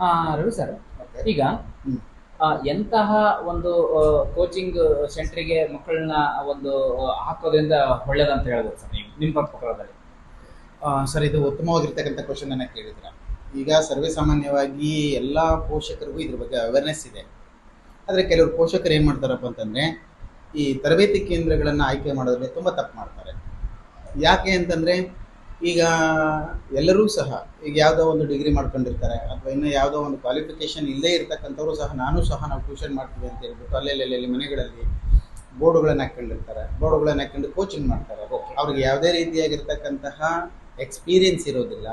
ಆ, ರವಿ ಸರ್. ಈಗ. ಎಂತಹ ಒಂದು ಕೋಚಿಂಗ್ ಸೆಂಟ್ರಿಗೆ ಮಕ್ಕಳನ್ನ ಒಂದು ಹಾಕೋದ್ರಿಂದ ಒಳ್ಳೇದಂತ ಹೇಳ್ಬೋದು ಸರ್ ನೀವು ನಿಮ್ಮ ಪ್ರಕಾರದಲ್ಲಿ ಆ, ಸರ್ ಇದು ಉತ್ತಮವಾಗಿರ್ತಕ್ಕಂಥ ಕ್ವಶನ್ ಅನ್ನ ಕೇಳಿದ್ರ ಈಗ ಸರ್ವೇ ಸಾಮಾನ್ಯವಾಗಿ ಎಲ್ಲ ಪೋಷಕರಿಗೂ ಇದ್ರ ಬಗ್ಗೆ ಅವೇರ್ನೆಸ್ ಇದೆ. ಆದರೆ ಕೆಲವರು ಪೋಷಕರು ಏನು ಮಾಡ್ತಾರಪ್ಪ ಅಂತಂದ್ರೆ ಈ ತರಬೇತಿ ಕೇಂದ್ರಗಳನ್ನು ಆಯ್ಕೆ ಮಾಡೋದ್ರಲ್ಲಿ ತುಂಬ ತಪ್ಪು ಮಾಡ್ತಾರೆ. ಯಾಕೆ ಅಂತಂದ್ರೆ ಈಗ ಎಲ್ಲರೂ ಸಹ ಈಗ ಯಾವುದೋ ಒಂದು ಡಿಗ್ರಿ ಮಾಡ್ಕೊಂಡಿರ್ತಾರೆ ಅಥವಾ ಇನ್ನೂ ಯಾವುದೋ ಒಂದು ಕ್ವಾಲಿಫಿಕೇಶನ್ ಇಲ್ಲದೇ ಇರ್ತಕ್ಕಂಥವ್ರು ಸಹ ನಾನು ಸಹ ನಾವು ಟ್ಯೂಷನ್ ಮಾಡ್ತೀವಿ ಅಂತ ಹೇಳ್ಬಿಟ್ಟು ಅಲ್ಲೆಲ್ಲೆಲ್ಲಿ ಮನೆಗಳಲ್ಲಿ ಬೋರ್ಡುಗಳನ್ನು ಹಾಕ್ಕೊಂಡಿರ್ತಾರೆ. ಬೋರ್ಡುಗಳನ್ನು ಹಾಕ್ಕೊಂಡು ಕೋಚಿಂಗ್ ಮಾಡ್ತಾರೆ. ಓಕೆ ಅವ್ರಿಗೆ ಯಾವುದೇ ರೀತಿಯಾಗಿರ್ತಕ್ಕಂತಹ ಎಕ್ಸ್ಪೀರಿಯನ್ಸ್ ಇರೋದಿಲ್ಲ.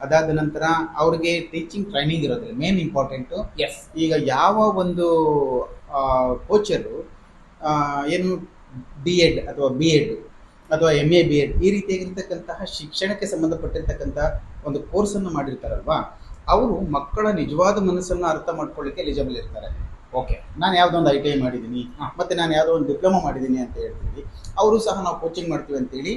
ಅದಾದ ನಂತರ ಅವ್ರಿಗೆ ಟೀಚಿಂಗ್ ಟ್ರೈನಿಂಗ್ ಇರೋದಿಲ್ಲ. ಮೇನ್ ಇಂಪಾರ್ಟೆಂಟು ಎಸ್ ಈಗ ಯಾವ ಒಂದು ಕೋಚರು ಏನು ಬಿ ಎಡ್ ಅಥವಾ ಬಿ ಎಡ್ ಅಥವಾ ಎಂ ಎ ಬಿ ಎಡ್ ಈ ರೀತಿಯಾಗಿರ್ತಕ್ಕಂತಹ ಶಿಕ್ಷಣಕ್ಕೆ ಸಂಬಂಧಪಟ್ಟಿರ್ತಕ್ಕಂಥ ಒಂದು ಕೋರ್ಸನ್ನು ಮಾಡಿರ್ತಾರಲ್ವಾ ಅವರು ಮಕ್ಕಳ ನಿಜವಾದ ಮನಸ್ಸನ್ನು ಅರ್ಥ ಮಾಡ್ಕೊಳ್ಳಿಕ್ಕೆ ಎಲಿಜಿಬಲ್ ಇರ್ತಾರೆ. ಓಕೆ ನಾನು ಯಾವುದೋ ಒಂದು ಐ ಟಿ ಐ ಮಾಡಿದ್ದೀನಿ ಮತ್ತು ನಾನು ಯಾವುದೋ ಒಂದು ಡಿಪ್ಲೊಮಾ ಮಾಡಿದ್ದೀನಿ ಅಂತ ಹೇಳ್ತೀವಿ. ಅವರು ಸಹ ನಾವು ಕೋಚಿಂಗ್ ಮಾಡ್ತೀವಿ ಅಂತೇಳಿ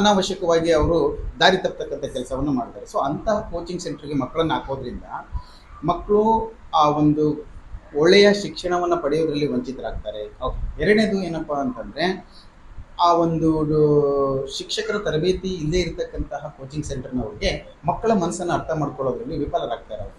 ಅನಾವಶ್ಯಕವಾಗಿ ಅವರು ದಾರಿ ತಪ್ಪತಕ್ಕಂಥ ಕೆಲಸವನ್ನು ಮಾಡ್ತಾರೆ. ಸೊ ಅಂತಹ ಕೋಚಿಂಗ್ ಸೆಂಟ್ರಿಗೆ ಮಕ್ಕಳನ್ನು ಹಾಕೋದ್ರಿಂದ ಮಕ್ಕಳು ಆ ಒಂದು ಒಳ್ಳೆಯ ಶಿಕ್ಷಣವನ್ನು ಪಡೆಯೋದ್ರಲ್ಲಿ ವಂಚಿತರಾಗ್ತಾರೆ. ಓಕೆ ಎರಡನೇದು ಏನಪ್ಪಾ ಅಂತಂದ್ರೆ ಆ ಒಂದು ಶಿಕ್ಷಕರ ತರಬೇತಿ ಇಲ್ಲದೆ ಇರತಕ್ಕಂತಹ ಕೋಚಿಂಗ್ ಸೆಂಟರ್ನವರಿಗೆ ಮಕ್ಕಳ ಮನಸ್ಸನ್ನು ಅರ್ಥ ಮಾಡ್ಕೊಳ್ಳೋದ್ರಲ್ಲಿ ವಿಫಲರಾಗ್ತಾರೆ ಅವರು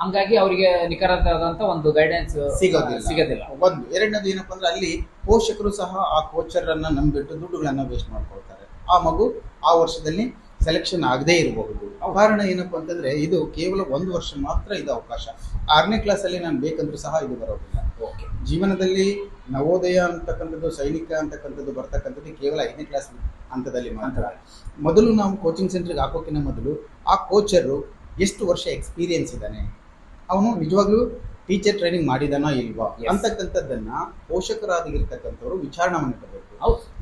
ಹಂಗಾಗಿ ಅವರಿಗೆ ನಿಖರವಾದಂತ ಒಂದು ಗೈಡೆನ್ಸ್ ಸಿಗೋದಿಲ್ಲ. ಸಿಗೋದಿಲ್ಲ. ಒಂದು ಎರಡನೇದು ಏನಪ್ಪ ಅಂದ್ರೆ ಅಲ್ಲಿ ಪೋಷಕರು ಸಹ ಆ ಕೋಚರ್ ಅನ್ನ ನಂಬಿಟ್ಟು ದುಡ್ಡುಗಳನ್ನು ವೇಸ್ಟ್ ಮಾಡ್ಕೊಳ್ತಾರೆ. ಆ ಮಗು ಆ ವರ್ಷದಲ್ಲಿ ಸೆಲೆಕ್ಷನ್ ಆಗದೇ ಇರಬಹುದು. ಕಾರಣ ಏನಪ್ಪ ಅಂತಂದ್ರೆ ಇದು ಕೇವಲ ಒಂದು ವರ್ಷ ಮಾತ್ರ ಇದು ಅವಕಾಶ. ಆರನೇ ಕ್ಲಾಸಲ್ಲಿ ನಾನು ಬೇಕಂದ್ರೂ ಸಹ ಇದು ಬರೋದಿಲ್ಲ. ಓಕೆ ಜೀವನದಲ್ಲಿ ನವೋದಯ ಅಂತಕ್ಕಂಥದ್ದು, ಸೈನಿಕ ಅಂತಕ್ಕಂಥದ್ದು ಬರ್ತಕ್ಕಂಥದ್ದು ಕೇವಲ ಐದನೇ ಕ್ಲಾಸ್ ಹಂತದಲ್ಲಿ ಮಾತ್ರ. ಮೊದಲು ನಾವು ಕೋಚಿಂಗ್ ಸೆಂಟ್ರಿಗೆ ಹಾಕೋಕ್ಕಿಂತ ಮೊದಲು ಆ ಕೋಚರು ಎಷ್ಟು ವರ್ಷ ಎಕ್ಸ್ಪೀರಿಯನ್ಸ್ ಇದ್ದಾನೆ? ಅವನು ನಿಜವಾಗ್ಲೂ ಟೀಚರ್ ಟ್ರೈನಿಂಗ್ ಮಾಡಿದಾನೋ ಇಲ್ವಾ. ಅಂತಕ್ಕಂಥದ್ದನ್ನ ಪೋಷಕರಾಗಿರ್ತಕ್ಕಂಥವ್ರು ವಿಚಾರಣೆ ಮಾಡಬೇಕು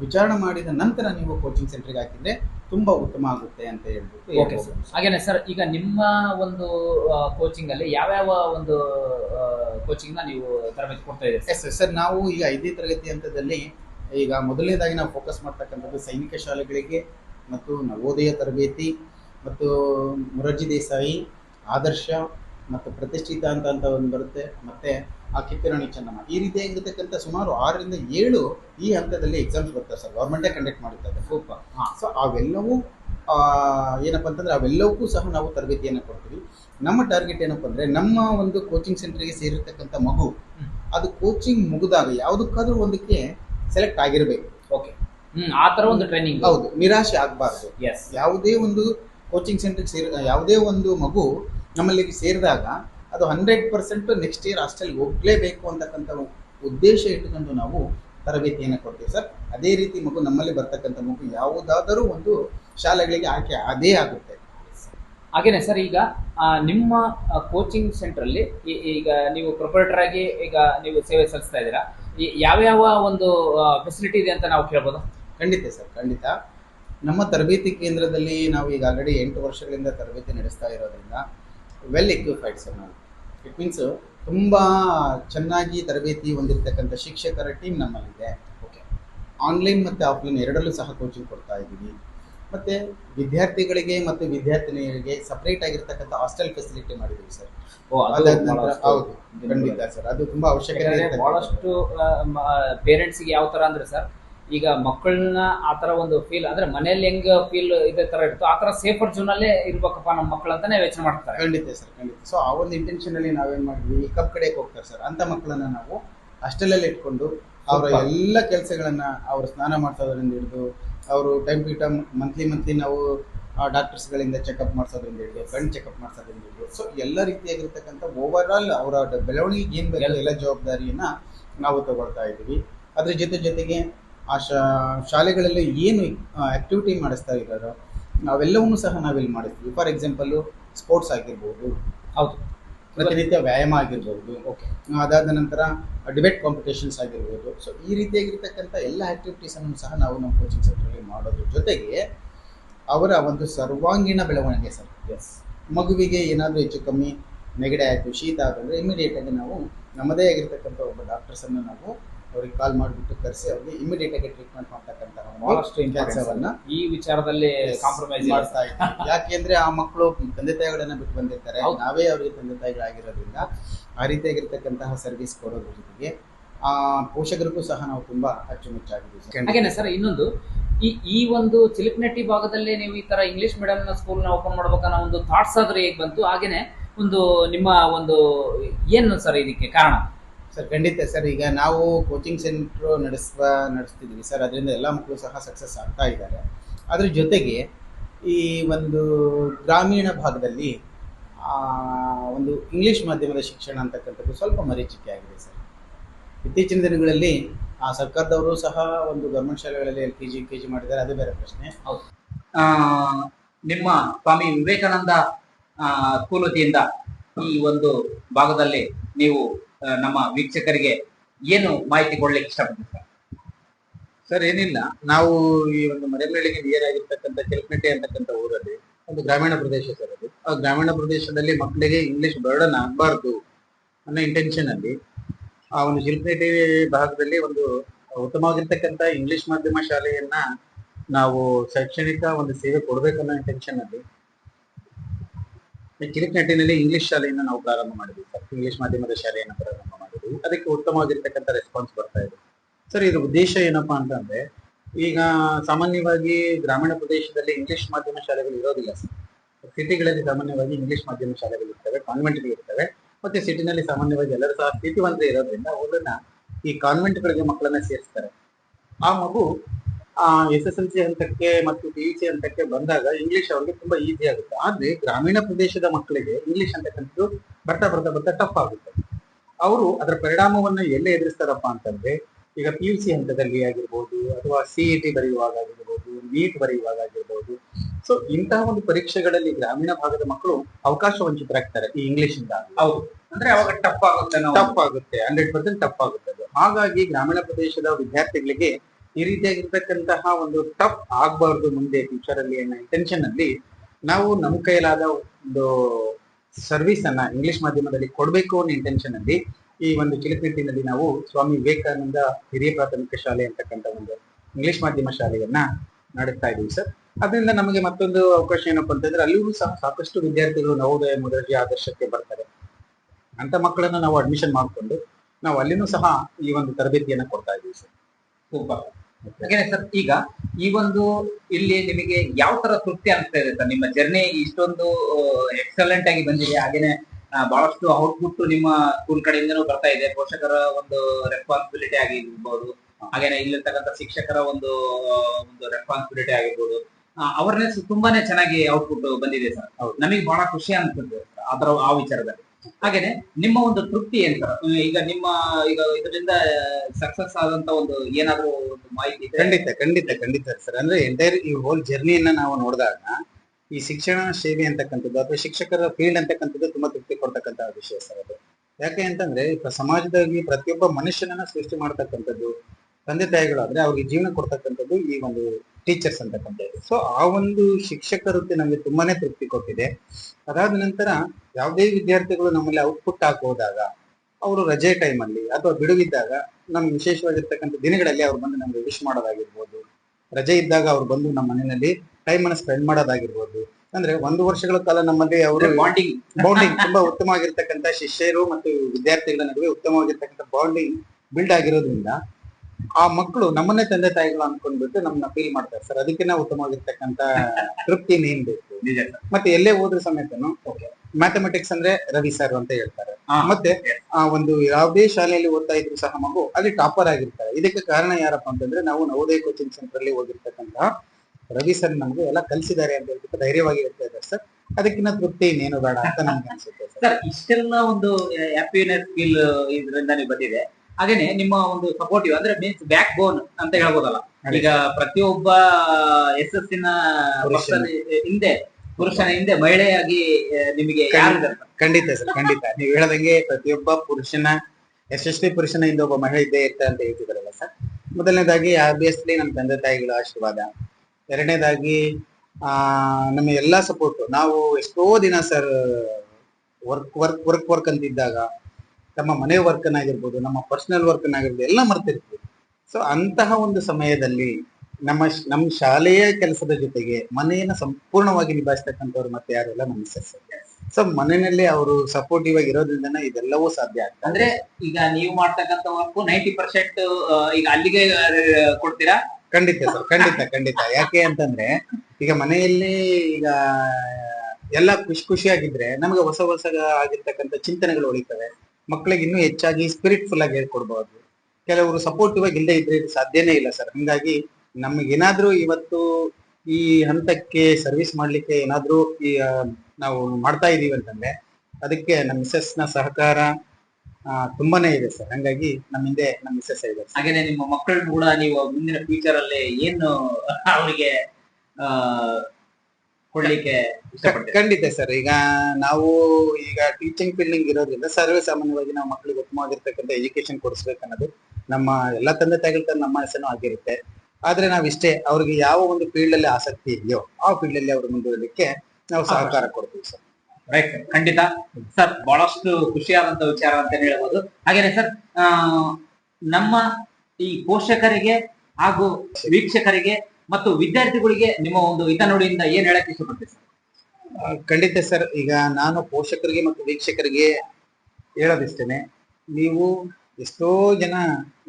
ವಿಚಾರಣೆ ಮಾಡಿದ ನಂತರ ನೀವು ಕೋಚಿಂಗ್ ಸೆಂಟರ್ಗೆ ಹಾಕಿದ್ರೆ ತುಂಬಾ ಉತ್ತಮ ಆಗುತ್ತೆ ಅಂತ ಹೇಳ್ಬಿಟ್ಟು ಓಕೆ ಸರ್ ಹಾಗೇನೆ ಸರ್ ಈಗ ನಿಮ್ಮ ಒಂದು ಕೋಚಿಂಗ್ ಅಲ್ಲಿ ಯಾವ್ಯಾವ ಒಂದು ಕೋಚಿಂಗ್ನ ನೀವು ತರಬೇತಿ ಕೊಡ್ತಾ ಇದ್ದೀರಿ? ಎಸ್ ಸರ್ ನಾವು ಈಗ ಐದನೇ ತರಗತಿ ಹಂತದಲ್ಲಿ ಈಗ ಮೊದಲನೇದಾಗಿ ನಾವು ಫೋಕಸ್ ಮಾಡ್ತಕ್ಕಂಥದ್ದು ಸೈನಿಕ ಶಾಲೆಗಳಿಗೆ ಮತ್ತು ನವೋದಯ ತರಬೇತಿ ಮತ್ತು ಮುರಜಿ ದೇಸಾಯಿ ಆದರ್ಶ ಮತ್ತು ಪ್ರತಿಷ್ಠಿತ ಅಂತ ಅಂತ ಒಂದು ಬರುತ್ತೆ. ಮತ್ತೆ ಆ ಕಿತ್ತೂರಾಣಿ ಚೆನ್ನಮ್ಮ ಈ ರೀತಿಯಾಗಿರ್ತಕ್ಕಂಥ ಸುಮಾರು ಆರರಿಂದ ಏಳು ಈ ಹಂತದಲ್ಲಿ ಎಕ್ಸಾಮ್ಸ್ ಬರ್ತಾರೆ ಸರ್ ಗೌರ್ಮೆಂಟೇ ಕಂಡಕ್ಟ್ ಮಾಡುತ್ತದೆ ಸೂಪರ್ ಹಾಂ. ಸೊ ಅವೆಲ್ಲವೂ ಏನಪ್ಪ ಅಂತಂದ್ರೆ ಅವೆಲ್ಲವಕ್ಕೂ ಸಹ ನಾವು ತರಬೇತಿಯನ್ನು ಕೊಡ್ತೀವಿ. ನಮ್ಮ ಟಾರ್ಗೆಟ್ ಏನಪ್ಪ ಅಂದರೆ ನಮ್ಮ ಒಂದು ಕೋಚಿಂಗ್ ಸೆಂಟ್ರಿಗೆ ಸೇರಿರ್ತಕ್ಕಂಥ ಮಗು ಅದು ಕೋಚಿಂಗ್ ಮುಗಿದಾಗ ಯಾವುದಕ್ಕಾದ್ರೂ ಒಂದಕ್ಕೆ ಸೆಲೆಕ್ಟ್ ಆಗಿರಬೇಕು. ಓಕೆ ಆ ಥರ ಒಂದು ಟ್ರೈನಿಂಗ್ ಹೌದು ನಿರಾಶೆ ಆಗಬಾರ್ದು. ಎಸ್ ಯಾವುದೇ ಒಂದು ಕೋಚಿಂಗ್ ಸೆಂಟ್ರಿಗೆ ಸೇರಿ ಯಾವುದೇ ಒಂದು ಮಗು ನಮ್ಮಲ್ಲಿ ಸೇರಿದಾಗ ಅದು ಹಂಡ್ರೆಡ್ ಪರ್ಸೆಂಟ್ ನೆಕ್ಸ್ಟ್ ಇಯರ್ ಹಾಸ್ಟೆಲ್ಗೆ ಹೋಗಲೇಬೇಕು ಅಂತಕ್ಕಂಥ ಉದ್ದೇಶ ಇಟ್ಟುಕೊಂಡು ನಾವು ತರಬೇತಿಯನ್ನು ಕೊಡ್ತೀವಿ ಸರ್. ಅದೇ ರೀತಿ ಮಗು ನಮ್ಮಲ್ಲಿ ಬರ್ತಕ್ಕಂಥ ಮಗು ಯಾವುದಾದರೂ ಒಂದು ಶಾಲೆಗಳಿಗೆ ಆಯ್ಕೆ ಅದೇ ಆಗುತ್ತೆ. ಹಾಗೇನೆ ಸರ್ ಈಗ ನಿಮ್ಮ ಕೋಚಿಂಗ್ ಸೆಂಟರ್ ಅಲ್ಲಿ ಈಗ ನೀವು ಪ್ರೊಪರೇಟರ್ ಆಗಿ ಈಗ ನೀವು ಸೇವೆ ಸಲ್ಲಿಸ್ತಾ ಇದ್ದೀರಾ. ಯಾವ ಯಾವ್ಯಾವ ಒಂದು ಫೆಸಿಲಿಟಿ ಇದೆ ಅಂತ ನಾವು ಕೇಳ್ಬೋದು? ಖಂಡಿತ ಸರ್ ಖಂಡಿತ. ನಮ್ಮ ತರಬೇತಿ ಕೇಂದ್ರದಲ್ಲಿ ನಾವು ಈಗ ಆಲ್ರೆಡಿ ಎಂಟು ವರ್ಷಗಳಿಂದ ತರಬೇತಿ ನಡೆಸ್ತಾ ಇರೋದ್ರಿಂದ ವೆಲ್ ಎಕ್ವಿಫೈಡ್ ಸರ್ ನಾನು ಇಟ್ ಮೀನ್ಸ್ ತುಂಬ ಚೆನ್ನಾಗಿ ತರಬೇತಿ ಹೊಂದಿರತಕ್ಕಂಥ ಶಿಕ್ಷಕರ ಟೀಮ್ ನಮ್ಮಲ್ಲಿದೆ. ಓಕೆ ಆನ್ಲೈನ್ ಮತ್ತು ಆಫ್ಲೈನ್ ಎರಡರಲ್ಲೂ ಸಹ ಕೋಚಿಂಗ್ ಕೊಡ್ತಾ ಇದ್ದೀವಿ. ಮತ್ತು ವಿದ್ಯಾರ್ಥಿಗಳಿಗೆ ಮತ್ತು ವಿದ್ಯಾರ್ಥಿನಿಯರಿಗೆ ಸಪ್ರೇಟ್ ಆಗಿರ್ತಕ್ಕಂಥ ಹಾಸ್ಟೆಲ್ ಫೆಸಿಲಿಟಿ ಮಾಡಿದ್ದೀವಿ ಸರ್ ಹೌದು ಖಂಡಿತ ಸರ್ ಅದು ತುಂಬ ಅವಶ್ಯಕತೆ. ಬಹಳಷ್ಟು ಪೇರೆಂಟ್ಸ್ಗೆ ಯಾವ ಥರ ಅಂದರೆ ಸರ್ ಈಗ ಮಕ್ಕಳನ್ನ ಆ ತರ ಒಂದು ಫೀಲ್ ಅಂದ್ರೆ ಮನೇಲಿ ಹೆಂಗ್ ಫೀಲ್ ಇದೇ ತರ ಇರ್ತೋ ಆ ತರ ಸೇಫರ್ ಜೋನ್ ಅಲ್ಲೇ ಇರ್ಬೇಕಪ್ಪ ನಮ್ಮ ಮಕ್ಕಳು ಅಂತಾನೆ ಯೋಚನೆ ಮಾಡ್ತಾರೆ. ಖಂಡಿತ ಸರ್ ಖಂಡಿತ. ಸೊ ಆ ಒಂದು ಇಂಟೆನ್ಷನ್ ಅಲ್ಲಿ ನಾವೇನ್ ಮಾಡಿದ್ವಿ? ಕಪ್ ಕಡೆಗೆ ಹೋಗ್ತಾರೆ ಸರ್. ಅಂತ ಮಕ್ಕಳನ್ನ ನಾವು ಅಷ್ಟೆಲ್ಲ ಇಟ್ಕೊಂಡು ಅವರ. ಎಲ್ಲ ಕೆಲಸಗಳನ್ನ ಅವ್ರು ಸ್ನಾನ ಮಾಡ್ಸೋದ್ರಿಂದ ಹಿಡಿದು ಅವರು time to time monthly monthly ನಾವು ಡಾಕ್ಟರ್ಸ್ಗಳಿಂದ ಚೆಕಪ್ ಮಾಡ್ಸೋದ್ರಿಂದ ಹಿಡಿದು ಕಣ್ ಚೆಕಪ್ ಮಾಡ್ಸೋದ್ರಿಂದ ಹಿಡಿದು ಸೊ ಎಲ್ಲ ರೀತಿಯಾಗಿರ್ತಕ್ಕಂಥ ಓವರ್ ಆಲ್ ಅವರ ಬೆಳವಣಿಗೆ ಏನು ಬೇಕು ಎಲ್ಲ ಜವಾಬ್ದಾರಿಯನ್ನ ನಾವು ತಗೊಳ್ತಾ ಇದ್ದೀವಿ. ಅದ್ರ ಜೊತೆ ಜೊತೆಗೆ ಆ ಶಾ ಶಾಲೆಗಳಲ್ಲಿ ಏನು ಆ್ಯಕ್ಟಿವಿಟಿ ಮಾಡಿಸ್ತಾ ಇದ್ದಾರೋ ಅವೆಲ್ಲವನ್ನೂ ಸಹ ನಾವಿಲ್ಲಿ ಮಾಡಿಸ್ತೀವಿ. ಫಾರ್ ಎಕ್ಸಾಂಪಲ್ಲು ಸ್ಪೋರ್ಟ್ಸ್ ಆಗಿರ್ಬೋದು. ಹೌದು. ಪ್ರತಿನಿತ್ಯ ವ್ಯಾಯಾಮ ಆಗಿರ್ಬೋದು. ಓಕೆ ಅದಾದ ನಂತರ ಡಿಬೇಟ್ ಕಾಂಪಿಟೇಷನ್ಸ್ ಆಗಿರ್ಬೋದು. ಸೊ ಈ ರೀತಿಯಾಗಿರ್ತಕ್ಕಂಥ ಎಲ್ಲ ಆ್ಯಕ್ಟಿವಿಟೀಸನ್ನು ಸಹ ನಾವು ನಮ್ಮ ಕೋಚಿಂಗ್ ಸೆಂಟ್ರಲ್ಲಿ ಮಾಡೋದ್ರ ಜೊತೆಗೆ ಅವರ ಒಂದು ಸರ್ವಾಂಗೀಣ ಬೆಳವಣಿಗೆ ಸರ್. ಎಸ್ ಮಗುವಿಗೆ ಏನಾದರೂ ಹೆಚ್ಚು ಕಮ್ಮಿ ನೆಗಡಿ ಆಯಿತು ಶೀತ ಆದಂದರೆ ಇಮಿಡಿಯೇಟಾಗಿ ನಾವು ನಮ್ಮದೇ ಆಗಿರ್ತಕ್ಕಂಥ ಒಬ್ಬ ಡಾಕ್ಟರ್ಸನ್ನು ನಾವು ಅವ್ರಿಗೆ ಕಾಲ್ ಮಾಡಿಬಿಟ್ಟು ಕರೆಸಿ ಅವ್ರಿಗೆ ಇಮಿಡಿಯೇಟ್ ಆಗಿ ಟ್ರೀಟ್ಮೆಂಟ್ ಮಾಡ್ತಕ್ಕಂಥ ಬಹಳಷ್ಟು ಒಂದು ಕೆಲಸವನ್ನ ಈ ವಿಚಾರದಲ್ಲಿ ಕಾಂಪ್ರಮೈಸ್ ಮಾಡ್ತಾ ಇದ್ದೀವಿ ಯಾಕೆಂದ್ರೆ ಆ ಮಕ್ಕಳು ತಂದೆ ತಾಯಿಗಳನ್ನ ಬಿಟ್ಟು ಬಂದಿರ್ತಾರೆ. ನಾವೇ ಅವರಿಗೆ ತಂದೆ ತಾಯಿಗಳಾಗಿರೋದ್ರಿಂದ ಆ ರೀತಿಯಾಗಿರ್ತಕ್ಕಂತಹ ಸರ್ವಿಸ್ ಕೊಡೋದ್ರ ಜೊತೆಗೆ ಆ ಪೋಷಕರಿಗೂ ಸಹ ನಾವು ತುಂಬಾ ಅಚ್ಚುಮೆಚ್ಚಾಗಿದ್ದೀವಿ ಸರ್. ಹಾಗೇನೆ ಸರ್ ಇನ್ನೊಂದು ಈ ಈ ಒಂದು ಚಿಲಿಪ್ನೆಟ್ಟಿ ಭಾಗದಲ್ಲಿ ನೀವು ಈ ತರ ಇಂಗ್ಲಿಷ್ ಮೀಡಿಯಂ ಸ್ಕೂಲ್ನ ಓಪನ್ ಮಾಡ್ಬೇಕನ್ನೋ ಒಂದು ಥಾಟ್ಸ್ ಆದ್ರೆ ಹೇಗೆ ಬಂತು? ಹಾಗೇನೆ ಒಂದು ನಿಮ್ಮ ಒಂದು ಏನು ಸರ್ ಇದಕ್ಕೆ ಕಾರಣ? ಸರ್, ಖಂಡಿತ ಸರ್. ಈಗ ನಾವು ಕೋಚಿಂಗ್ ಸೆಂಟ್ರು ನಡೆಸುವ ನಡೆಸ್ತಿದ್ದೀವಿ ಸರ್. ಅದರಿಂದ ಎಲ್ಲ ಮಕ್ಕಳು ಸಹ ಸಕ್ಸಸ್ ಆಗ್ತಾ ಇದ್ದಾರೆ. ಅದ್ರ ಜೊತೆಗೆ ಈ ಒಂದು ಗ್ರಾಮೀಣ ಭಾಗದಲ್ಲಿ ಒಂದು ಇಂಗ್ಲೀಷ್ ಮಾಧ್ಯಮದ ಶಿಕ್ಷಣ ಅಂತಕ್ಕಂಥದ್ದು ಸ್ವಲ್ಪ ಮರೀಚಿಕೆ ಆಗಿದೆ ಸರ್. ಇತ್ತೀಚಿನ ದಿನಗಳಲ್ಲಿ, ಆ, ಸರ್ಕಾರದವರು ಸಹ ಒಂದು ಗೌರ್ಮೆಂಟ್ ಶಾಲೆಗಳಲ್ಲಿ L K G K G ಮಾಡಿದ್ದಾರೆ. ಅದು ಬೇರೆ ಪ್ರಶ್ನೆ. ಹೌದು. ನಿಮ್ಮ ಸ್ವಾಮಿ ವಿವೇಕಾನಂದ ಸ್ಕೂಲ್ ವತಿಯಿಂದ ಈ ಒಂದು ಭಾಗದಲ್ಲಿ ನೀವು ನಮ್ಮ ವೀಕ್ಷಕರಿಗೆ ಏನು ಮಾಹಿತಿ ಕೊಡ್ಲಿಕ್ಕೆ ಇಷ್ಟಪಡ್ತಾರೆ? ಸರ್, ಏನಿಲ್ಲ. ನಾವು ಈ ಒಂದು ಮರೆಮೇಳಿಗೆ ನಿಯರ್ ಆಗಿರ್ತಕ್ಕಂಥ ಚಿಲಕನಟ್ಟಿ ಅಂತಕ್ಕಂಥ ಊರಲ್ಲಿ ಒಂದು ಗ್ರಾಮೀಣ ಪ್ರದೇಶ ಸರ್ ಅದು. ಆ ಗ್ರಾಮೀಣ ಪ್ರದೇಶದಲ್ಲಿ ಮಕ್ಕಳಿಗೆ ಇಂಗ್ಲಿಷ್ ಬರ್ಡನ್ ಆಗಬಾರ್ದು ಅನ್ನೋ ಇಂಟೆನ್ಷನ್ ಅಲ್ಲಿ ಆ ಒಂದು ಶಿಲ್ಪೇಟೆ ಭಾಗದಲ್ಲಿ ಒಂದು ಉತ್ತಮವಾಗಿರ್ತಕ್ಕಂಥ ಇಂಗ್ಲಿಷ್ ಮಾಧ್ಯಮ ಶಾಲೆಯನ್ನ ನಾವು ಶೈಕ್ಷಣಿಕ ಒಂದು ಸೇವೆ ಕೊಡ್ಬೇಕನ್ನೋ ಇಂಟೆನ್ಷನ್ ಅಲ್ಲಿ ಈ ಚಿಲಕನಟ್ಟಿನಲ್ಲಿ ಇಂಗ್ಲಿಷ್ ಶಾಲೆಯನ್ನು ನಾವು ಪ್ರಾರಂಭ ಮಾಡಿದ್ವಿ. ಸರ್ ಇಂಗ್ಲಿಷ್ ಮಾಧ್ಯಮದ ಶಾಲೆಯನ್ನು ಪ್ರಾರಂಭ ಮಾಡಿದ್ವಿ. ಅದಕ್ಕೆ ಉತ್ತಮವಾಗಿರ್ತಕ್ಕಂಥ ರೆಸ್ಪಾನ್ಸ್ ಬರ್ತಾ ಇದೆ. ಸರ್ ಇದರ ಉದ್ದೇಶ ಏನಪ್ಪಾ ಅಂತಂದ್ರೆ, ಈಗ ಸಾಮಾನ್ಯವಾಗಿ ಗ್ರಾಮೀಣ ಪ್ರದೇಶದಲ್ಲಿ ಇಂಗ್ಲಿಷ್ ಮಾಧ್ಯಮ ಶಾಲೆಗಳು ಇರೋದಿಲ್ಲ ಸರ್ ಸಿಟಿಗಳಲ್ಲಿ ಸಾಮಾನ್ಯವಾಗಿ ಇಂಗ್ಲಿಷ್ ಮಾಧ್ಯಮ ಶಾಲೆಗಳು ಇರ್ತವೆ ಕಾನ್ವೆಂಟ್ಗಳು ಇರ್ತವೆ. ಮತ್ತೆ ಸಿಟಿನಲ್ಲಿ ಸಾಮಾನ್ಯವಾಗಿ ಎಲ್ಲರೂ ಸಹ ಸ್ಥಿತಿವಂತ ಇರೋದ್ರಿಂದ ಅವರನ್ನ ಈ ಕಾನ್ವೆಂಟ್ಗಳಿಗೆ ಮಕ್ಕಳನ್ನ ಸೇರಿಸ್ತಾರೆ. ಆ ಮಗು ಎಸ್ ಎಸ್ ಎಲ್ ಸಿ ಹಂತಕ್ಕೆ ಮತ್ತು ಪಿ ಯು ಸಿ ಹಂತಕ್ಕೆ ಬಂದಾಗ ಇಂಗ್ಲಿಷ್ ಅವ್ರಿಗೆ ತುಂಬಾ ಈಸಿ ಆಗುತ್ತೆ. ಆದ್ರೆ ಗ್ರಾಮೀಣ ಪ್ರದೇಶದ ಮಕ್ಕಳಿಗೆ ಇಂಗ್ಲಿಷ್ ಅಂತಕ್ಕಂಥದ್ದು ಬರ್ತಾ ಬರ್ತಾ ಬರ್ತಾ ಟಫ್ ಆಗುತ್ತೆ. ಅವರು ಅದರ ಪರಿಣಾಮವನ್ನ ಎಲ್ಲೇ ಎದುರಿಸ್ತಾರಪ್ಪ ಅಂತಂದ್ರೆ ಈಗ ಪಿ ಯು ಸಿ ಹಂತದಲ್ಲಿ ಆಗಿರ್ಬೋದು ಅಥವಾ ಸಿ ಇ ಟಿ ಬರೆಯುವಾಗ ಆಗಿರ್ಬೋದು ನೀಟ್ ಬರೆಯುವಾಗ ಆಗಿರ್ಬೋದು. ಸೊ ಇಂತಹ ಒಂದು ಪರೀಕ್ಷೆಗಳಲ್ಲಿ ಗ್ರಾಮೀಣ ಭಾಗದ ಮಕ್ಕಳು ಅವಕಾಶ ವಂಚಿತರಾಗ್ತಾರೆ ಈ ಇಂಗ್ಲಿಷ್ ಇಂದ. ಹೌದು. ಅಂದ್ರೆ ಅವಾಗ ಟಫ್ ಆಗುತ್ತೆ ಟಫ್ ಆಗುತ್ತೆ ಹಂಡ್ರೆಡ್ ಪರ್ಸೆಂಟ್ ಟಫ್ ಆಗುತ್ತೆ ಹಾಗಾಗಿ ಗ್ರಾಮೀಣ ಪ್ರದೇಶದ ವಿದ್ಯಾರ್ಥಿಗಳಿಗೆ ಈ ರೀತಿಯಾಗಿರ್ತಕ್ಕಂತಹ ಒಂದು ಟಫ್ ಆಗ್ಬಾರ್ದು ಮುಂದೆ ಫ್ಯೂಚರ್ ಅಲ್ಲಿ ಅನ್ನೋ ಇಂಟೆನ್ಷನ್ ಅಲ್ಲಿ ನಾವು ನಮ್ಮ ಕೈಲಾದ ಒಂದು ಸರ್ವಿಸ್ ಅನ್ನ ಇಂಗ್ಲಿಷ್ ಮಾಧ್ಯಮದಲ್ಲಿ ಕೊಡಬೇಕು ಅನ್ನೋ ಇಂಟೆನ್ಷನ್ ಅಲ್ಲಿ ಈ ಒಂದು ಚಿಲಕನಟ್ಟಿನಲ್ಲಿ ನಾವು ಸ್ವಾಮಿ ವಿವೇಕಾನಂದ ಹಿರಿಯ ಪ್ರಾಥಮಿಕ ಶಾಲೆ ಅಂತಕ್ಕಂಥ ಒಂದು ಇಂಗ್ಲಿಷ್ ಮಾಧ್ಯಮ ಶಾಲೆಯನ್ನ ನಡೆಸ್ತಾ ಇದೀವಿ ಸರ್ ಅದರಿಂದ ನಮಗೆ ಮತ್ತೊಂದು ಅವಕಾಶ ಏನಪ್ಪಾ ಅಂತಂದ್ರೆ ಅಲ್ಲಿಯೂ ಸಹ ಸಾಕಷ್ಟು ವಿದ್ಯಾರ್ಥಿಗಳು ನವೋದಯ ಮೊದಲಿಗೆ ಆದರ್ಶಕ್ಕೆ ಬರ್ತಾರೆ. ಅಂತ ಮಕ್ಕಳನ್ನ ನಾವು ಅಡ್ಮಿಷನ್ ಮಾಡಿಕೊಂಡು ನಾವು ಅಲ್ಲಿನೂ ಸಹ ಈ ಒಂದು ತರಬೇತಿಯನ್ನು ಕೊಡ್ತಾ ಇದೀವಿ ಸರ್ ಸೂಪರ್ ಹಾಗೇನೆ ಸರ್ ಈಗ ಈ ಒಂದು ಇಲ್ಲಿ ನಿಮಗೆ ಯಾವ ತರ ತೃಪ್ತಿ ಅನಿಸ್ತಾ ಇದೆ ಸರ್? ನಿಮ್ಮ ಜರ್ನಿ ಇಷ್ಟೊಂದು ಎಕ್ಸಲೆಂಟ್ ಆಗಿ ಬಂದಿದೆ. ಹಾಗೇನೆ ಬಹಳಷ್ಟು ಔಟ್ಪುಟ್ ನಿಮ್ಮ ಸ್ಕೂಲ್ ಕಡೆಯಿಂದನೂ ಬರ್ತಾ ಇದೆ. ಪೋಷಕರ ಒಂದು ರೆಸ್ಪಾನ್ಸಿಬಿಲಿಟಿ ಆಗಿರ್ಬೋದು ಹಾಗೇನೆ ಇಲ್ಲಿರ್ತಕ್ಕಂಥ ಶಿಕ್ಷಕರ ಒಂದು ಒಂದು ರೆಸ್ಪಾನ್ಸಿಬಿಲಿಟಿ ಆಗಿರ್ಬೋದು ಅವರ್ನೆಸ್ ತುಂಬಾನೇ ಚೆನ್ನಾಗಿ ಔಟ್ಪುಟ್ ಬಂದಿದೆ ಸರ್. ಹೌದು. ನಮಗೆ ಬಹಳ ಖುಷಿ ಅನ್ಸುತ್ತೆ ಅದರ ಆ ವಿಚಾರದಲ್ಲಿ. ಹಾಗೇನೆ ನಿಮ್ಮ ಒಂದು ತೃಪ್ತಿ ಏನ್ ಈಗ ನಿಮ್ಮ, ಈಗ ಇದರಿಂದ ಸಕ್ಸಸ್ ಆದಂತ ಒಂದು ಏನಾದ್ರು ಒಂದು ಮಾಹಿತಿ ಖಂಡಿತ ಖಂಡಿತ ಖಂಡಿತ ಸರ್ ಅಂದ್ರೆ ಎಂಟೈರ್ ಈ ಹೋಲ್ ಜರ್ನಿಯನ್ನ ನಾವು ನೋಡಿದಾಗ ಈ ಶಿಕ್ಷಣ ಸೇವೆ ಅಂತಕ್ಕಂಥದ್ದು ಅಥವಾ ಶಿಕ್ಷಕರ ಫೀಲ್ಡ್ ಅಂತಕ್ಕಂಥದ್ದು ತುಂಬಾ ತೃಪ್ತಿ ಕೊಡ್ತಕ್ಕಂತ ವಿಷಯ ಸರ್ ಅದು. ಯಾಕೆ ಅಂತಂದ್ರೆ ಇಪ್ಪ ಸಮಾಜದಲ್ಲಿ ಪ್ರತಿಯೊಬ್ಬ ಮನುಷ್ಯನನ್ನ ಸೃಷ್ಟಿ ಮಾಡ್ತಕ್ಕಂಥದ್ದು ತಂದೆ ತಾಯಿಗಳಾದ್ರೆ ಅವ್ರಿಗೆ ಜೀವನ ಕೊಡ್ತಕ್ಕಂಥದ್ದು ಈ ಒಂದು ಟೀಚರ್ಸ್ ಅಂತಕ್ಕಂಥದ್ದು ಸೊ ಆ ಒಂದು ಶಿಕ್ಷಕ ವೃತ್ತಿ ನಮಗೆ ತುಂಬಾನೇ ತೃಪ್ತಿ ಕೊಟ್ಟಿದೆ. ಅದಾದ ನಂತರ ಯಾವುದೇ ವಿದ್ಯಾರ್ಥಿಗಳು ನಮ್ಮಲ್ಲಿ ಔಟ್ಪುಟ್ ಆಗಿ ಹೋದಾಗ ಅವರು ರಜೆ ಟೈಮಲ್ಲಿ ಅಥವಾ ಬಿಡುವಿದ್ದಾಗ ನಮ್ಗೆ ವಿಶೇಷವಾಗಿರ್ತಕ್ಕಂಥ ದಿನಗಳಲ್ಲಿ ಅವ್ರು ಬಂದು ನಮಗೆ ವಿಶ್ ಮಾಡೋದಾಗಿರ್ಬೋದು. ರಜೆ ಇದ್ದಾಗ ಅವ್ರು ಬಂದು ನಮ್ಮ ಮನೆಯಲ್ಲಿ ಟೈಮ್ ಅನ್ನು ಸ್ಪೆಂಡ್ ಮಾಡೋದಾಗಿರ್ಬೋದು. ಅಂದ್ರೆ ಒಂದು ವರ್ಷಗಳ ಕಾಲ ನಮ್ಮಲ್ಲಿ ಅವರು ಬಾಂಡಿಂಗ್ ಬಾಂಡಿಂಗ್ ತುಂಬಾ ಉತ್ತಮವಾಗಿರ್ತಕ್ಕಂಥ ಶಿಷ್ಯರು ಮತ್ತು ವಿದ್ಯಾರ್ಥಿಗಳ ನಡುವೆ ಉತ್ತಮವಾಗಿರ್ತಕ್ಕಂಥ ಬಾಂಡಿಂಗ್ ಬಿಲ್ಡ್ ಆಗಿರೋದ್ರಿಂದ ಆ ಮಕ್ಕಳು ನಮ್ಮನ್ನೇ ತಂದೆ ತಾಯಿಗಳು ಅನ್ಕೊಂಡ್ಬಿಟ್ಟು ನಮ್ಮನ್ನ ಫೀಲ್ ಮಾಡ್ತಾರೆ. ಸರ್ ಅದಕ್ಕೆ ಉತ್ತಮವಾಗಿರ್ತಕ್ಕಂತ ತೃಪ್ತಿ ಏನ್ ಬೇಕು? ನಿಜ ಸರ್. ಮತ್ತೆ ಎಲ್ಲೇ ಹೋದ್ರ ಸಮೇತನು ಮ್ಯಾಥಮೆಟಿಕ್ಸ್ ಅಂದ್ರೆ ರವಿ ಸರ್ ಅಂತ ಹೇಳ್ತಾರೆ. ಮತ್ತೆ ಆ ಒಂದು ಯಾವುದೇ ಶಾಲೆಯಲ್ಲಿ ಓದ್ತಾ ಇದ್ರು ಸಹ ಮಗು ಅಲ್ಲಿ ಟಾಪರ್ ಆಗಿರ್ತಾರೆ. ಇದಕ್ಕೆ ಕಾರಣ ಯಾರಪ್ಪ ಅಂತಂದ್ರೆ ನಾವು ನವೋದಯ ಕೋಚಿಂಗ್ ಸೆಂಟರ್ ಅಲ್ಲಿ ಹೋಗಿರ್ತಕ್ಕಂತಹ ರವಿ ಸರ್ ನಮ್ಗೆ ಎಲ್ಲ ಕಲಿಸಿದ್ದಾರೆ ಅಂತ ಹೇಳ್ಬಿಟ್ಟು ಧೈರ್ಯವಾಗಿ ಹೇಳ್ತಾ ಇದ್ದಾರೆ ಸರ್ ಅದಕ್ಕಿಂತ ತೃಪ್ತಿ ಇನ್ನೇನು ಬೇಡ ಅಂತ ನಮ್ಗೆ ಅನ್ಸುತ್ತೆ ಸರ್ ಇಷ್ಟೆಲ್ಲ ಒಂದು ಹ್ಯಾಪಿನೆಸ್ ಫೀಲ್ ಇದರಿಂದ ನೀವು ಬಂದಿದೆ. ಹಾಗೇನೆ ನಿಮ್ಮ ಒಂದು ಸಪೋರ್ಟಿವ್ ಅಂದ್ರೆ ಮೀನ್ಸ್ ಬ್ಯಾಕ್ ಬೋನ್ ಅಂತ ಹೇಳ್ಬೋದಲ್ಲ. ಈಗ ಪ್ರತಿಯೊಬ್ಬ ಯಶಸ್ಸಿನ ಹಿಂದೆ ಪುರುಷನ ಹಿಂದೆ ಮಹಿಳೆಯಾಗಿ ನಿಮಗೆ ಖಂಡಿತ ಸರ್ ಖಂಡಿತ. ನೀವು ಹೇಳದಂಗೆ ಪ್ರತಿಯೊಬ್ಬ ಪುರುಷನ ಯಶಸ್ವಿ ಪುರುಷನ ಹಿಂದೆ ಒಬ್ಬ ಮಹಿಳೆ ಇದ್ದೇ ಇರ್ತಾರೆ ಅಂತ ಹೇಳ್ತಿದಾರಲ್ಲ ಸರ್. ಮೊದಲನೇದಾಗಿ ಆಬ್ವಿಯಸ್ಲಿ ನಮ್ಮ ತಂದೆ ತಾಯಿಗಳ ಆಶೀರ್ವಾದ. ಎರಡನೇದಾಗಿ ಆ ನಮ್ಮ ಎಲ್ಲಾ ಸಪೋರ್ಟ್ ನಾವು ಎಷ್ಟೋ ದಿನ sir work work work work ಅಂತಿದ್ದಾಗ ತಮ್ಮ ಮನೆ ವರ್ಕ್ನಾಗಿರ್ಬೋದು ನಮ್ಮ ಪರ್ಸನಲ್ ವರ್ಕ್ನಾಗಿರ್ಬೋದು ಎಲ್ಲ ಮರ್ತಿರ್ತೀವಿ. ಸೊ ಅಂತಹ ಒಂದು ಸಮಯದಲ್ಲಿ ನಮ್ಮ ನಮ್ಮ ಶಾಲೆಯ ಕೆಲಸದ ಜೊತೆಗೆ ಮನೆಯನ್ನ ಸಂಪೂರ್ಣವಾಗಿ ನಿಭಾಯಿಸ್ತಕ್ಕಂಥವ್ರು ಮತ್ತೆ ಯಾರೆಲ್ಲ ನಮ್ಮ ಮಿಸ್ಸಸ್ ಸೊ ಮನೆಯಲ್ಲಿ ಅವರು ಸಪೋರ್ಟಿವ್ ಆಗಿ ಇರೋದ್ರಿಂದ ಇದೆಲ್ಲವೂ ಸಾಧ್ಯ ಆಗ್ತದೆ. ಅಂದ್ರೆ ಈಗ ನೀವು ಮಾಡ್ತಕ್ಕಂಥ ವರ್ಕ್ ನೈಂಟಿ ಪರ್ಸೆಂಟ್ ಈಗ ಅಲ್ಲಿಗೆ ಕೊಡ್ತೀರಾ? ಖಂಡಿತ ಸರ್ ಖಂಡಿತ ಖಂಡಿತ. ಯಾಕೆ ಅಂತಂದ್ರೆ ಈಗ ಮನೆಯಲ್ಲಿ ಈಗ ಎಲ್ಲ ಖುಷಿ ಖುಷಿಯಾಗಿದ್ರೆ ನಮಗೆ ಹೊಸ ಹೊಸ ಆಗಿರ್ತಕ್ಕಂಥ ಚಿಂತನೆಗಳು ಉಳಿತವೆ. ಮಕ್ಕಳಿಗೆ ಇನ್ನೂ ಹೆಚ್ಚಾಗಿ ಸ್ಪಿರಿಟ್ಫುಲ್ ಆಗಿ ಹೇಳ್ಕೊಡ್ಬಹುದು ಕೆಲವರು ಸಪೋರ್ಟಿವ್ ಆಗಿ ಇಲ್ಲದೆ ಇದ್ರೆ ಇದು ಸಾಧ್ಯನೇ ಇಲ್ಲ ಸರ್. ಹಿಂಗಾಗಿ ನಮಗೇನಾದ್ರೂ ಇವತ್ತು ಈ ಹಂತಕ್ಕೆ ಸರ್ವಿಸ್ ಮಾಡ್ಲಿಕ್ಕೆ ಏನಾದ್ರೂ ಈ ನಾವು ಮಾಡ್ತಾ ಇದೀವಿ ಅಂತಂದ್ರೆ ಅದಕ್ಕೆ ನಮ್ಮ ಮಿಸಸ್ನ ಸಹಕಾರ ತುಂಬಾನೇ ಇದೆ ಸರ್. ಹಂಗಾಗಿ ನಮ್ಮ ಹಿಂದೆ ನಮ್ಮ ಮಿಸ್ಸಸ್ ಇದೆ. ಹಾಗೇನೆ ನಿಮ್ಮ ಮಕ್ಕಳನ್ನು ಕೂಡ ನೀವು ಮುಂದಿನ ಫ್ಯೂಚರ್ ಅಲ್ಲಿ ಏನು ಅವರಿಗೆ ಕೊಡ್ಲಿಕ್ಕೆ ಖಂಡಿತ ಸರ್. ಈಗ ನಾವು ಈಗ ಟೀಚಿಂಗ್ ಫೀಲ್ಡಿಂಗ್ ಇರೋದ್ರಿಂದ ಸರ್ವೇ ಸಾಮಾನ್ಯವಾಗಿ ನಾವು ಮಕ್ಕಳಿಗೆ ಉತ್ತಮವಾಗಿರ್ತಕ್ಕಂಥ ಎಜುಕೇಶನ್ ಕೊಡಿಸ್ಬೇಕು ಅನ್ನೋದು ನಮ್ಮ ಎಲ್ಲ ತಂದೆ ತಾಯಿಗಳ ನಮ್ಮ ಹೆಸರು ಆಗಿರುತ್ತೆ. ಆದ್ರೆ ನಾವ್ ಇಷ್ಟೇ ಅವ್ರಿಗೆ ಯಾವ ಒಂದು ಫೀಲ್ಡ್ ಅಲ್ಲಿ ಆಸಕ್ತಿ ಇದೆಯೋ ಆ ಫೀಲ್ಡ್ ಅಲ್ಲಿ ಅವ್ರು ಮುಂದುವರಲಿಕ್ಕೆ ನಾವು ಸಹಕಾರ ಕೊಡ್ತೀವಿ ಸರ್. ರೈಟ್ ಖಂಡಿತ. ಸರ್ ಬಹಳಷ್ಟು ಖುಷಿಯಾದಂತ ವಿಚಾರ ಅಂತ ಹೇಳ್ಬೋದು. ಹಾಗೇನೆ ಸರ್ ನಮ್ಮ ಈ ಪೋಷಕರಿಗೆ ಹಾಗೂ ವೀಕ್ಷಕರಿಗೆ ಮತ್ತು ವಿದ್ಯಾರ್ಥಿಗಳಿಗೆ ನಿಮ್ಮ ಒಂದು ಹಿತನುಡಿಯಿಂದ ಏನ್ ಹೇಳಕ್ ಸರ್? ಖಂಡಿತ ಸರ್, ಈಗ ನಾನು ಪೋಷಕರಿಗೆ ಮತ್ತು ವೀಕ್ಷಕರಿಗೆ ಹೇಳೋದಿಷ್ಟೇನೆ, ನೀವು ಎಷ್ಟೋ ಜನ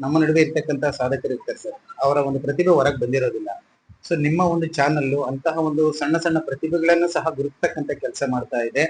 ನಮ್ಮ ನಡುವೆ ಇರ್ತಕ್ಕಂಥ ಸಾಧಕರು ಇರ್ತಾರೆ ಸರ್, ಅವರ ಒಂದು ಪ್ರತಿಭೆ ಹೊರಗೆ ಬಂದಿರೋದಿಲ್ಲ. ಸೊ ನಿಮ್ಮ ಒಂದು ಚಾನಲ್ ಅಂತಹ ಒಂದು ಸಣ್ಣ ಸಣ್ಣ ಪ್ರತಿಭೆಗಳನ್ನು ಸಹ ಗುರುತಕ್ಕಂತ ಕೆಲಸ ಮಾಡ್ತಾ ಇದೆ.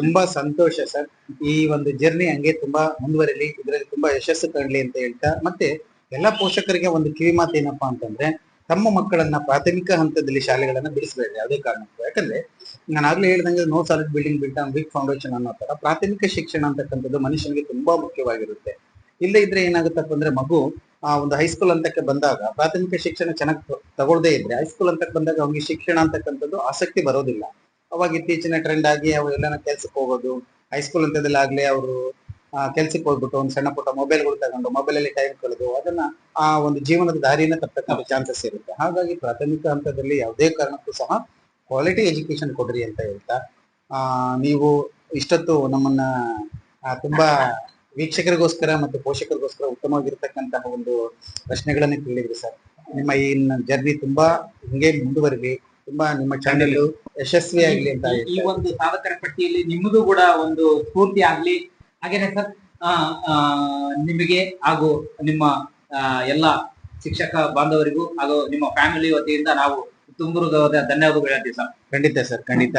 ತುಂಬಾ ಸಂತೋಷ ಸರ್, ಈ ಒಂದು ಜರ್ನಿ ಹಂಗೆ ತುಂಬಾ ಮುಂದುವರಿಲಿ, ಇದರಲ್ಲಿ ತುಂಬಾ ಯಶಸ್ಸು ಕಾಣಲಿ ಅಂತ ಹೇಳ್ತಾ, ಮತ್ತೆ ಎಲ್ಲಾ ಪೋಷಕರಿಗೆ ಒಂದು ಕಿವಿ ಮಾತು ಏನಪ್ಪಾ ಅಂತಂದ್ರೆ ತಮ್ಮ ಮಕ್ಕಳನ್ನ ಪ್ರಾಥಮಿಕ ಹಂತದಲ್ಲಿ ಶಾಲೆಗಳನ್ನ ಬಿಡಿಸಬೇಡಿ ಯಾವುದೇ ಕಾರಣಕ್ಕೂ. ಯಾಕಂದ್ರೆ, ನಾನು ಆಗ್ಲೇ ಹೇಳ್ದಂಗೆ no solid building built on weak foundation ಅನ್ನೋ ತರ ಪ್ರಾಥಮಿಕ ಶಿಕ್ಷಣ ಅಂತಕ್ಕಂಥದ್ದು ಮನುಷ್ಯನಿಗೆ ತುಂಬಾ ಮುಖ್ಯವಾಗಿರುತ್ತೆ. ಇಲ್ಲೇ ಇದ್ರೆ ಏನಾಗುತ್ತಪ್ಪ ಅಂದ್ರೆ ಮಗು, ಆ, ಒಂದು ಹೈಸ್ಕೂಲ್ ಅಂತಕ್ಕೆ ಬಂದಾಗ ಪ್ರಾಥಮಿಕ ಶಿಕ್ಷಣ ಚೆನ್ನಾಗಿ ತಗೊಳ್ದೇ ಇದ್ರೆ ಹೈಸ್ಕೂಲ್ ಅಂತಕ್ಕೆ ಬಂದಾಗ ಅವ್ನಿಗೆ ಶಿಕ್ಷಣ ಅಂತಕ್ಕಂಥದ್ದು ಆಸಕ್ತಿ ಬರೋದಿಲ್ಲ. ಅವಾಗ ಇತ್ತೀಚಿನ ಟ್ರೆಂಡ್ ಆಗಿ ಅವ್ರು ಎಲ್ಲಾನ ಕೆಲ್ಸಕ್ಕೆ ಹೋಗೋದು ಹೈಸ್ಕೂಲ್ ಅಂತದಲ್ಲಿ ಆಗ್ಲೇ ಅವರು ಕೆಲ್ಸಕ್ಕೆ ಹೋಗ್ಬಿಟ್ಟು ಒಂದು ಸಣ್ಣ ಪುಟ್ಟ ಮೊಬೈಲ್ಗಳು ತಗೊಂಡು ಮೊಬೈಲ್ ಅಲ್ಲಿ ಟೈಮ್ ಕಳೆದು ಅದನ್ನ ಆ ಒಂದು ಜೀವನದ ದಾರಿಯನ್ನ ತಪ್ಪತಕ್ಕಂಥ ಚಾನ್ಸಸ್ ಇರುತ್ತೆ. ಹಾಗಾಗಿ ಪ್ರಾಥಮಿಕ ಹಂತದಲ್ಲಿ ಯಾವುದೇ ಕಾರಣಕ್ಕೂ ಸಹ ಕ್ವಾಲಿಟಿ ಎಜುಕೇಶನ್ ಕೊಡ್ರಿ ಅಂತ ಹೇಳ್ತಾ ಆ ನೀವು ಇಷ್ಟೊತ್ತು ನಮ್ಮನ್ನ ತುಂಬಾ ವೀಕ್ಷಕರಿಗೋಸ್ಕರ ಮತ್ತು ಪೋಷಕರಿಗೋಸ್ಕರ ಉತ್ತಮವಾಗಿರ್ತಕ್ಕಂತಹ ಒಂದು ಪ್ರಶ್ನೆಗಳನ್ನ ಕೇಳಿದ್ರಿ ಸರ್. ನಿಮ್ಮ ಈ ಜರ್ನಿ ತುಂಬಾ ಹಿಂಗೆ ಮುಂದುವರಿಲಿ ತುಂಬಾ ನಿಮ್ಮ ಚಾನೆಲ್ ಯಶಸ್ವಿ ಆಗ್ಲಿ ಅಂತ ಈ ಒಂದು ಸಾಧಕರ ಪಟ್ಟಿಯಲ್ಲಿ ನಿಮ್ಮದು ಕೂಡ ಒಂದು ಸ್ಫೂರ್ತಿ ಆಗ್ಲಿ ಹಾಗೇನೆ ಸರ್ ನಿಮಗೆ ಹಾಗೂ ನಿಮ್ಮ ಎಲ್ಲ ಶಿಕ್ಷಕ ಬಾಂಧವರಿಗೂ ಹಾಗೂ ನಿಮ್ಮ ಫ್ಯಾಮಿಲಿ ವತಿಯಿಂದ ನಾವು ತುಂಬ ಹೃದಯದ ಧನ್ಯವಾದಗಳು ಹೇಳ್ತೀವಿ ಸರ್. ಖಂಡಿತ ಸರ್ ಖಂಡಿತ.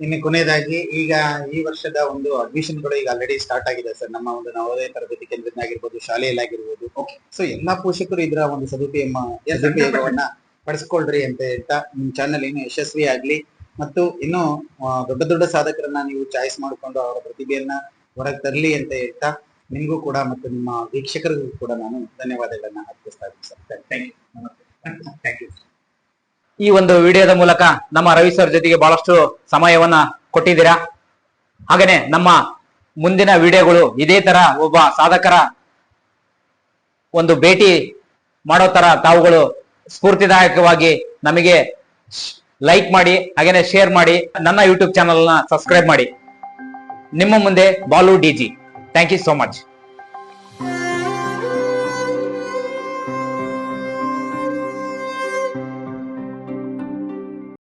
ಇನ್ನು ಕೊನೆಯದಾಗಿ ಈಗ ಈ ವರ್ಷದ ಒಂದು ಅಡ್ಮಿಷನ್ಗಳು ಈಗ ಆಲ್ರೆಡಿ ಸ್ಟಾರ್ಟ್ ಆಗಿದೆ ಸರ್. ನಮ್ಮ ಒಂದು ನವೋದಯ ತರಬೇತಿ ಕೇಂದ್ರದಲ್ಲಾಗಿರ್ಬೋದು ಶಾಲೆಯಲ್ಲಾಗಿರ್ಬೋದು ಸೊ ಎಲ್ಲಾ ಪೋಷಕರು ಇದರ ಒಂದು ಸದುಪಯೋಗ ಸದುಪಯೋಗವನ್ನ ಪಡಿಸ್ಕೊಳ್ರಿ ಅಂತ ಹೇಳ್ತಾ ನಿಮ್ ಚಾನಲ್ ಏನು ಯಶಸ್ವಿ ಆಗ್ಲಿ ಮತ್ತು ಇನ್ನು ದೊಡ್ಡ ದೊಡ್ಡ ಸಾಧಕರನ್ನ ನೀವು ಚಾಯ್ಸ್ ಮಾಡಿಕೊಂಡು ಅವರ ಪ್ರತಿಭೆಯನ್ನ ಹೊರಗೆ ತರಲಿ ಅಂತ ಹೇಳ್ತಾ ನಿಮಗೂ ಕೂಡ ಮತ್ತು ನಿಮ್ಮ ವೀಕ್ಷಕರಿಗೂ ಕೂಡ ನಾನು ಧನ್ಯವಾದಗಳನ್ನ ಅರ್ಪಿಸ್ತಾ ಇದ್ದೀನಿ sir. Thank you thank you ಈ ಒಂದು ವಿಡಿಯೋದ ಮೂಲಕ ನಮ್ಮ ರವಿ ಸರ್ ಜೊತೆಗೆ ಬಹಳಷ್ಟು ಸಮಯವನ್ನ ಕೊಟ್ಟಿದ್ದೀರಾ? ಹಾಗೇನೆ ನಮ್ಮ ಮುಂದಿನ ವಿಡಿಯೋಗಳು ಇದೇ ತರ ಒಬ್ಬ ಸಾಧಕರ ಒಂದು ಭೇಟಿ ಮಾಡೋ ತರ ತಾವುಗಳು ಸ್ಫೂರ್ತಿದಾಯಕವಾಗಿ ನಮಗೆ ಲೈಕ್ ಮಾಡಿ, ಹಾಗೇನೆ ಶೇರ್ ಮಾಡಿ, ನನ್ನ ಯೂಟ್ಯೂಬ್ ಚಾನಲ್ನ ಸಬ್ಸ್ಕ್ರೈಬ್ ಮಾಡಿ. ನಿಮ್ಮ ಮುಂದೆ ಬಾಲು ಡಿಜಿ ಥ್ಯಾಂಕ್ ಯು ಸೋ ಮಚ್